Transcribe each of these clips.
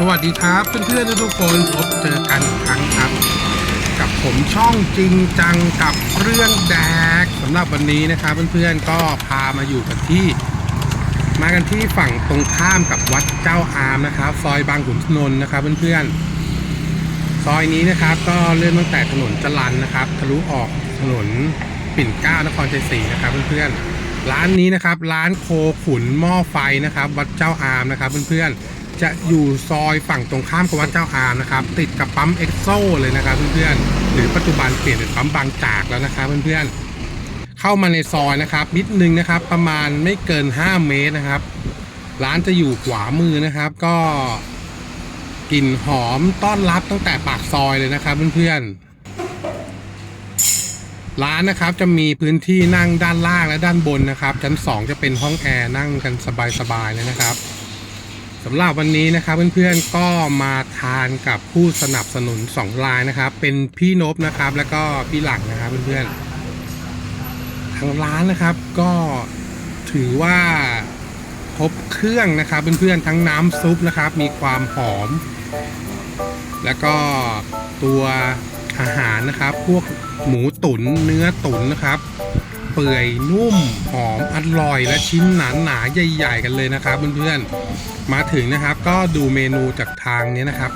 สวัสดีครับเพื่อนๆทุกคนพบเจอกันอีกครั้งครับ กับผมช่องจริงจังกับเรื่องแดกสำหรับวันนี้นะครับเพื่อนๆก็พามาอยู่กันที่ มากันที่ฝั่งตรงข้ามกับวัดเจ้าอามนะครับ ซอยบางขุนนนท์นะครับเพื่อนๆซอยนี้นะครับก็เริ่มตั้งแต่ถนนจรันนะครับทะลุออกถนนปิ่นเกล้านครชัยศรีนะครับเพื่อนๆร้านนี้นะครับ ร้านโคขุนหม้อไฟนะครับ วัดเจ้าอามนะครับเพื่อนๆ จะอยู่ซอยฝั่งตรงข้ามกับวัดเจ้าอามนะครับ ติดกับปั๊มเอ็กโซเลยนะครับเพื่อนๆหรือปัจจุบันเปลี่ยนเป็นปั๊มบางจากแล้วนะครับเพื่อนๆเข้ามาในซอยนะครับนิดนึงนะครับ ประมาณไม่เกิน 5 เมตรนะครับ ร้านจะอยู่ขวามือนะครับ ก็กลิ่นหอมต้อนรับตั้งแต่ปากซอยเลยนะครับเพื่อนๆร้านนะครับจะมีพื้นที่นั่งด้านล่างและด้านบนนะครับ ชั้น 2 จะเป็นห้องแอร์นั่งกันสบายๆเลยนะครับ สำหรับวันนี้นะครับเพื่อนๆก็มาทานกับผู้สนับสนุน2รายนะครับ เป็นพี่นบนะครับ แล้วก็พี่หลังนะครับเพื่อนๆทางร้านนะครับก็ถือว่าครบเครื่องนะครับเพื่อนๆทั้งน้ำซุปนะครับ มีความหอม แล้วก็ตัวอาหารนะครับ พวกหมูตุนเนื้อตุ๋นนะครับ เปื่อยนุ่มหอมอร่อยและชิ้นหนาหนาๆใหญ่ๆกันเลยนะครับเพื่อนๆมาถึงนะครับ ก็ดูเมนูจากทางนี้นะครับ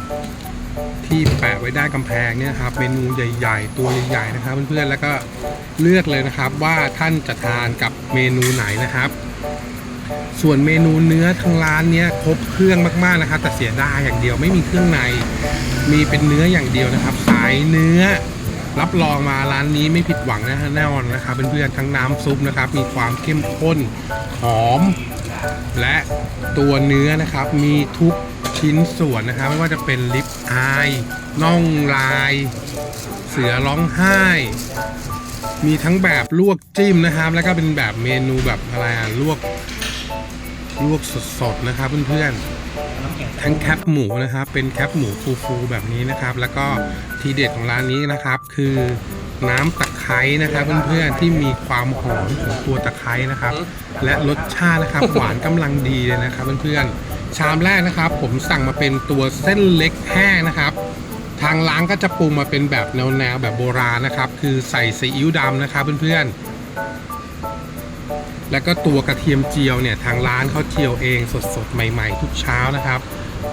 ที่แปะไว้ด้กำแพงเนี่ยครับเมนูใหญ่ ๆ ตัวใหญ่ๆนะครับเพื่อนๆแล้วก็เลือกเลยนะครับว่าท่านจะทานกับเมนูไหนนะครับ ส่วนเมนูเนื้อทางร้านเนี้ยครบเครื่องมากๆนะครับ แต่เสียดายอย่างเดียวไม่มีเครื่องในมีเป็นเนื้ออย่างเดียวนะครับ สายเนื้อ รับรองมาร้านนี้ไม่ผิดหวังนะฮะแน่นอนนะครับเพื่อนๆทั้งน้ำซุปนะครับ มีความเข้มข้นหอม และตัวเนื้อนะครับมีทุกชิ้นส่วนนะครับไม่ว่าจะเป็นลิปอายน่องลาย เสือร้องไห้ มีทั้งแบบลวกจิ้มนะครับ แล้วก็เป็นแบบเมนูแบบอะไรอะลวกลวกสดๆนะครับเพื่อนๆ ทั้งแคปหมูนะครับ เป็นแคปหมูฟูๆแบบนี้นะครับ แล้วก็ทีเด็ดของร้านนี้นะครับ คือน้ำตะไคร้นะครับเพื่อนๆที่มีความหอมของตัวตะไคร้นะครับ และรสชาตินะครับหวานกำลังดีเลยนะครับเพื่อนๆชามแรกนะครับ ผมสั่งมาเป็นตัวเส้นเล็กแห้งนะครับ ทางร้านก็จะปรุงมาเป็นแบบแนวๆแบบโบราณนะครับ คือใส่ซีอิ๊วดำนะครับเพื่อนๆ แล้วก็ตัวกระเทียมเจียวเนี่ยทางร้านเขาเจียวเองสดๆ ใหม่ ๆ ทุกเช้านะครับ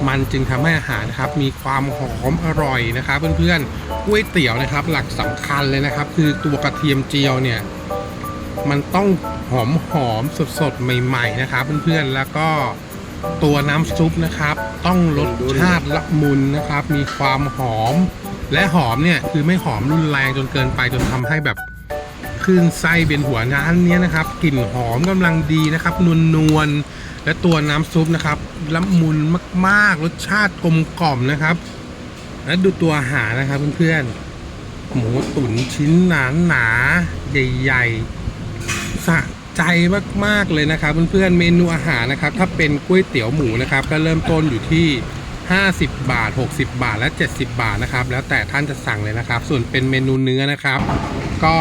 มันจึงทำให้อาหารนะครับมีความหอมอร่อยนะครับ เพื่อนๆก๋วยเตี๋ยวนะครับ หลักสำคัญเลยนะครับ คือตัวกระเทียมเจียวเนี่ยมันต้องหอมหอมสดสดๆ ใหม่ ๆ นะครับ เพื่อนๆแล้วก็ตัวน้ำซุปนะครับ ต้องรสชาติละมุนนะครับ มีความหอม และหอมเนี่ยคือไม่หอมรุนแรงจนเกินไปจนทำให้แบบ คลื่นไส้เป็นหัวน้ำเนี้นะครับกลิ่นหอมกำลังดีนะครับนวลนวลและตัวน้ำซุปนะครับละมุนมากๆ รสชาติกลมกล่อมนะครับ และดูตัวอาหารนะครับเพื่อนๆหมูตุ๋นชิ้นหนาหนาๆใหญ่ๆสะใจมากๆเลยนะครับเพื่อนๆเมนูอาหารนะครับ ถ้าเป็นก๋วยเตี๋ยวหมูนะครับ ก็เริ่มต้นอยู่ที่50 บาท 60 บาท และ 70 บาทนะครับ แล้วแต่ท่านจะสั่งเลยนะครับ ส่วนเป็นเมนูเนื้อนะครับ ก็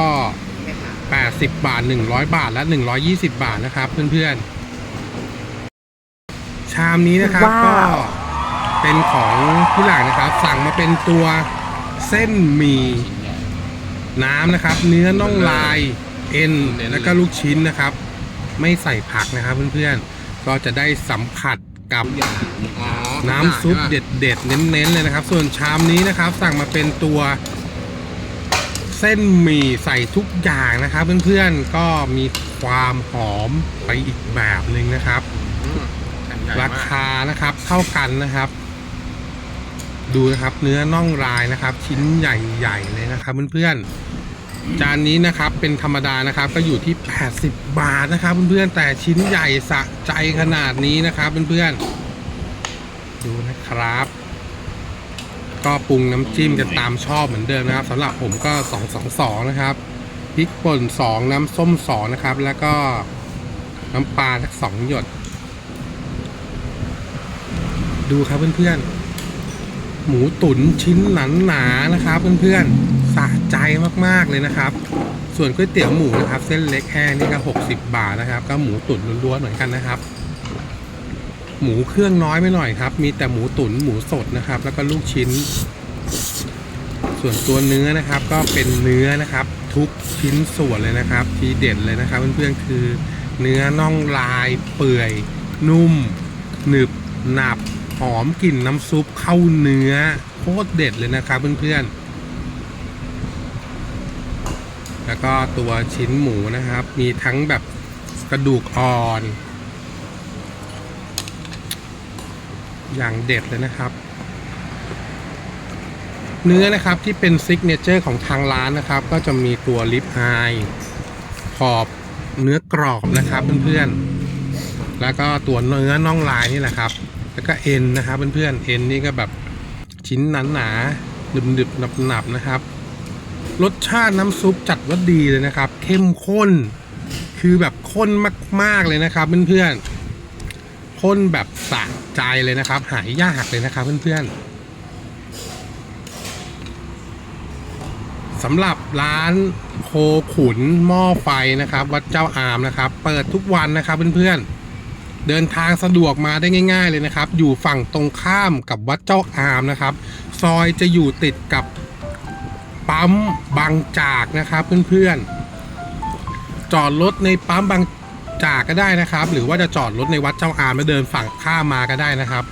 80 บาท 100 บาท และ 120 บาทนะครับ เพื่อนๆ ชามนี้นะครับว้าวก็เป็นของผู้หลังนะครับ สั่งมาเป็นตัวเส้นหมี่น้ำนะครับ เนื้อน่องลาย เอ็นแล้วก็ลูกชิ้นนะครับ ไม่ใส่ผักนะครับเพื่อนๆ ก็จะได้สัมผัสกับน้ำซุปเด็ดๆ เน้นๆ เลยนะครับ ส่วนชามนี้นะครับ สั่งมาเป็นตัว เส้นหมี่ใส่ทุกอย่างนะครับเพื่อนๆก็มีความหอมไปอีกแบบหนึ่งนะครับ ราคานะครับเท่ากันนะครับ ดูนะครับเนื้อน่องลายนะครับ ชิ้นใหญ่ๆเลยนะครับเพื่อนๆจานนี้นะครับเป็นธรรมดานะครับ ก็อยู่ที่ 80 บาทนะครับเพื่อนๆแต่ชิ้นใหญ่สะใจขนาดนี้นะครับเพื่อนๆดูนะครับ ก็ปรุงน้ำจิ้มกันตามชอบเหมือนเดิมนะครับสำหรับผมก็ 222 นะครับพริกป่น 2 น้ำส้ม 2 นะครับ แล้วก็น้ำปลาสัก2หยด ดูครับเพื่อนๆ หมูตุ๋นชิ้นหนาหนาๆนะครับ เพื่อนๆสะใจมากๆเลยนะครับ ส่วนก๋วยเตี๋ยวหมูนะครับ เส้นเล็กแห้งนี่ก็ 60 บาทนะครับ ก็หมูตุ๋นล้วนๆเหมือนกันนะครับ หมูเครื่องน้อยไปหน่อยครับ มีแต่หมูตุ๋นหมูสดนะครับ แล้วก็ลูกชิ้น ส่วนตัวเนื้อนะครับ ก็เป็นเนื้อนะครับ ทุกชิ้นส่วนเลยนะครับ ทีเด็ดเลยนะครับเพื่อนๆคือ เนื้อน่องลายเปื่อย นุ่ม หนึบหนับหอมกลิ่นน้ำซุปเข้าเนื้อโคตรเด็ดเลยนะครับเพื่อนๆแล้วก็ตัวชิ้นหมูนะครับ มีทั้งแบบกระดูกอ่อน อย่างเด็ดเลยนะครับ เนื้อนะครับที่เป็นซิกเนเจอร์ของทางร้านนะครับ ก็จะมีตัวลิปอายขอบเนื้อกรอบนะครับเพื่อนๆ แล้วก็ตัวเนื้อน่องลายนี่แหละครับ แล้วก็เอ็นนะครับเพื่อนๆ เอ็นนี่ก็แบบชิ้นหนาหนาๆดึบๆหนับๆนะครับ รสชาติน้ำซุปจัดว่าดีเลยนะครับ เข้มข้น คือแบบข้นมากๆเลยนะครับเพื่อนๆ ข้นแบบสะใจเลยนะครับ หายยากเลยนะครับเพื่อนๆสำหรับร้านโคขุนหม้อไฟนะครับ วัดเจ้าอามนะครับ เปิดทุกวันนะครับเพื่อนๆเดินทางสะดวกมาได้ง่าย ๆ เลยนะครับ อยู่ฝั่งตรงข้ามกับวัดเจ้าอามนะครับ ซอยจะอยู่ติดกับปั๊มบางจากนะครับเพื่อนๆ จอดรถในปั๊มบาง จากก็ได้นะครับ หรือว่าจะจอดรถในวัดเจ้าอามแล้วเดินฝั่งข้ามมาก็ได้นะครับ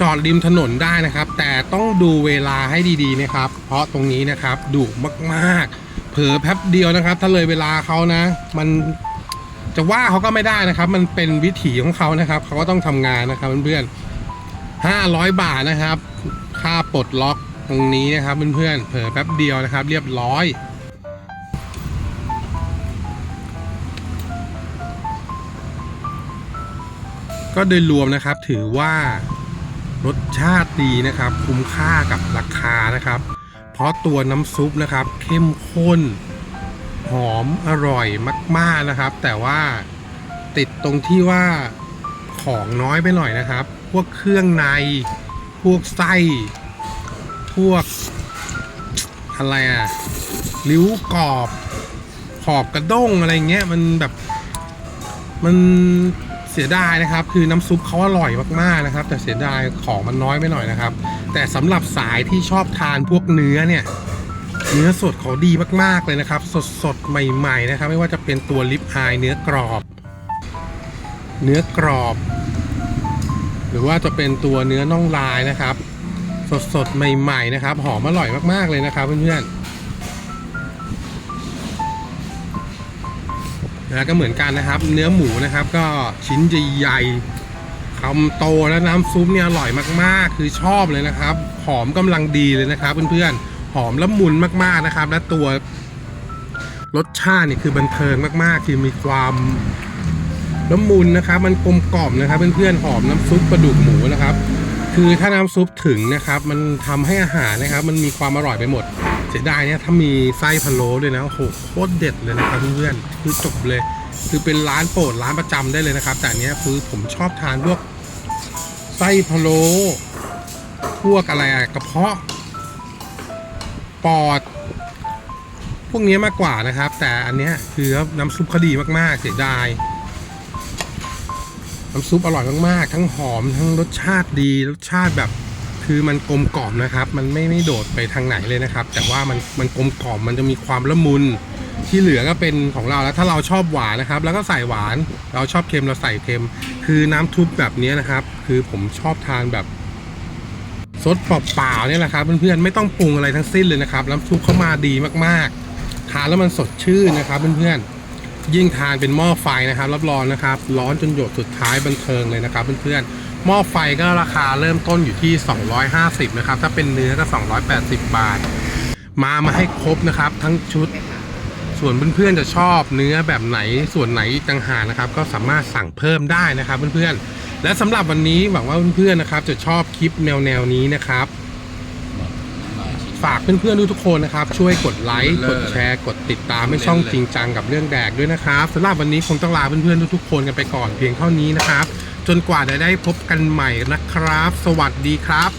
จอดริมถนนได้นะครับ แต่ต้องดูเวลาให้ดีๆนะครับ เพราะตรงนี้นะครับดุมากๆ เผลอแป๊บเดียวนะครับ ถ้าเลยเวลาเขานะ มันจะว่าเขาก็ไม่ได้นะครับ มันเป็นวิถีของเขานะครับเขาก็ต้องทำงานนะครับเพื่อนๆห้าร้อยบาทนะครับ ค่าปลดล็อกตรงนี้นะครับเพื่อนๆเผลอแป๊บเดียวนะครับ เรียบร้อย ก็โดยรวมนะครับถือว่ารสชาติดีนะครับ คุ้มค่ากับราคานะครับ เพราะตัวน้ำซุปนะครับ เข้มข้น หอมอร่อยมาก ๆนะครับ แต่ว่าติดตรงที่ว่าของน้อยไปหน่อยนะครับ พวกเครื่องใน พวกไส้ พวกอะไรอะริ้วกรอบ ขอบกระด้งอะไรเงี้ยมันแบบมัน เสียดายนะครับ คือน้ำซุปเขาอร่อยมากๆนะครับ แต่เสียดายของมันน้อยไปหน่อยนะครับ แต่สำหรับสายที่ชอบทานพวกเนื้อเนี่ยเนื้อสดเขาดีมากๆเลยนะครับ สดสดใหม่ๆนะครับ ไม่ว่าจะเป็นตัวลิปอายเนื้อกรอบ เนื้อกรอบ หรือว่าจะเป็นตัวเนื้อน่องลายนะครับ สดสดใหม่ ๆ นะครับ หอมอร่อยมากๆเลยนะครับเพื่อนๆ แล้วก็เหมือนกันนะครับ เนื้อหมูนะครับ ก็ชิ้นใหญ่คำโตแล้วน้ำซุปเนี่ยอร่อยมากๆ คือชอบเลยนะครับ หอมกำลังดีเลยนะครับเพื่อนๆ หอมละมุนมากๆนะครับ และตัวรสชาตินี่คือบันเทิงมากๆ คือมีความละมุนนะครับ มันกลมกล่อมนะครับเพื่อนๆ หอมน้ำซุปกระดูกหมูนะครับ คือถ้าน้ำซุปถึงนะครับ มันทำให้อาหารนะครับ มันมีความอร่อยไปหมด เสียดายเนี่ยถ้ามีไส้พะโล้ด้วยนะโหโคตรเด็ดเลยนะครับเพื่อนคือจบเลย คือเป็นร้านโปรดร้านประจำได้เลยนะครับ แต่อันเนี้ยคือผมชอบทานพวกไส้พะโล้พวกอะไรอะกระเพาะปอด พวกนี้มากกว่านะครับ แต่อันเนี้ยคือน้ำซุปเขาดีมากๆ เสียดาย น้ำซุปอร่อยมากๆ ทั้งหอมทั้งรสชาติดี รสชาติแบบ คือมันกลมกล่อมนะครับ มันไม่ไม่โดดไปทางไหนเลยนะครับ แต่ว่ามันมันกลมกล่อมมันจะมีความละมุนที่เหลือก็เป็นของเราแล้วถ้าเราชอบหวานนะครับ แล้วก็ใส่หวาน เราชอบเค็มเราใส่เค็ม คือน้ำทุบแบบนี้นะครับ คือผมชอบทานแบบซดเปล่าๆเนี่ยแหละครับเพื่อนๆไม่ต้องปรุงอะไรทั้งสิ้นเลยนะครับน้ำซุปเข้ามาดีมากๆทานแล้วมันสดชื่นนะครับเพื่อนๆ ยิ่งทานเป็นหม้อไฟนะครับ รับรองนะครับ ร้อนจนหยดสุดท้ายบันเทิงเลยนะครับเพื่อนๆหม้อไฟก็ราคาเริ่มต้นอยู่ที่ 250นะครับถ้าเป็นเนื้อก็ 280 บาท มามาให้ครบนะครับ ทั้งชุด ส่วนเพื่อนๆจะชอบเนื้อแบบไหนส่วนไหนอีกต่างหากนะครับ ก็สามารถสั่งเพิ่มได้นะครับเพื่อนๆและสำหรับวันนี้หวังว่าเพื่อนๆนะครับ จะชอบคลิปแนวๆนี้นะครับ ฝากเพื่อนๆทุกๆคนนะครับ ช่วยกดไลค์กดแชร์ กดติดตามให้ช่องจริงจังกับเรื่องแดกด้วยนะครับสำหรับวันนี้คงต้องลาเพื่อนๆทุกๆคนกันไปก่อนเพียงเท่านี้นะครับ จนกว่าจะได้พบกันใหม่นะครับ สวัสดีครับ